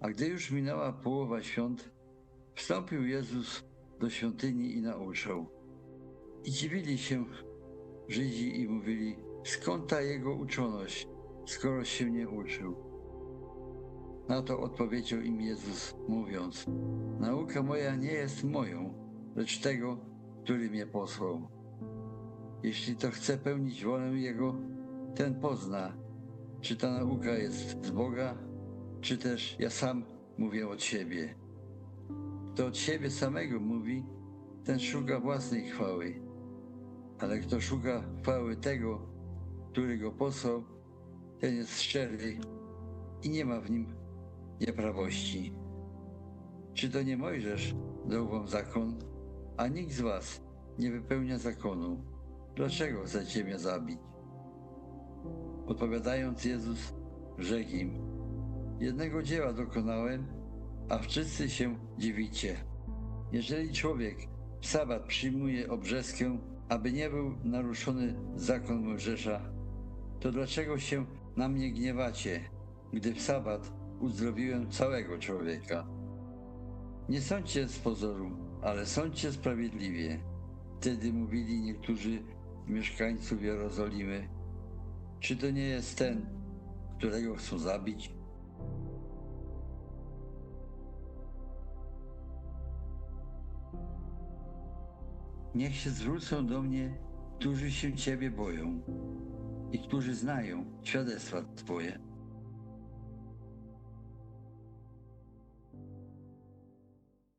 A gdy już minęła połowa świąt, wstąpił Jezus do świątyni i nauczał. I dziwili się Żydzi i mówili, skąd ta jego uczoność, skoro się nie uczył. Na to odpowiedział im Jezus, mówiąc, nauka moja nie jest moją, lecz tego, który mnie posłał. Jeśli to chce pełnić wolę Jego, ten pozna, czy ta nauka jest z Boga, czy też ja sam mówię od siebie. Kto od siebie samego mówi, ten szuka własnej chwały, ale kto szuka chwały tego, który go posłał, ten jest szczery i nie ma w nim nieprawości. Czy to nie Mojżesz dał wam zakon, a nikt z was nie wypełnia zakonu? Dlaczego chcecie mnie zabić? Odpowiadając Jezus, rzekł im, jednego dzieła dokonałem, a wszyscy się dziwicie. Jeżeli człowiek w sabat przyjmuje obrzeskę, aby nie był naruszony zakon Mojżesza, to dlaczego się na mnie gniewacie, gdy w sabat uzdrowiłem całego człowieka? Nie sądźcie z pozoru, ale sądźcie sprawiedliwie. Wtedy mówili niektórzy mieszkańców Jerozolimy, czy to nie jest ten, którego chcą zabić? Niech się zwrócą do mnie, którzy się Ciebie boją i którzy znają świadectwa Twoje.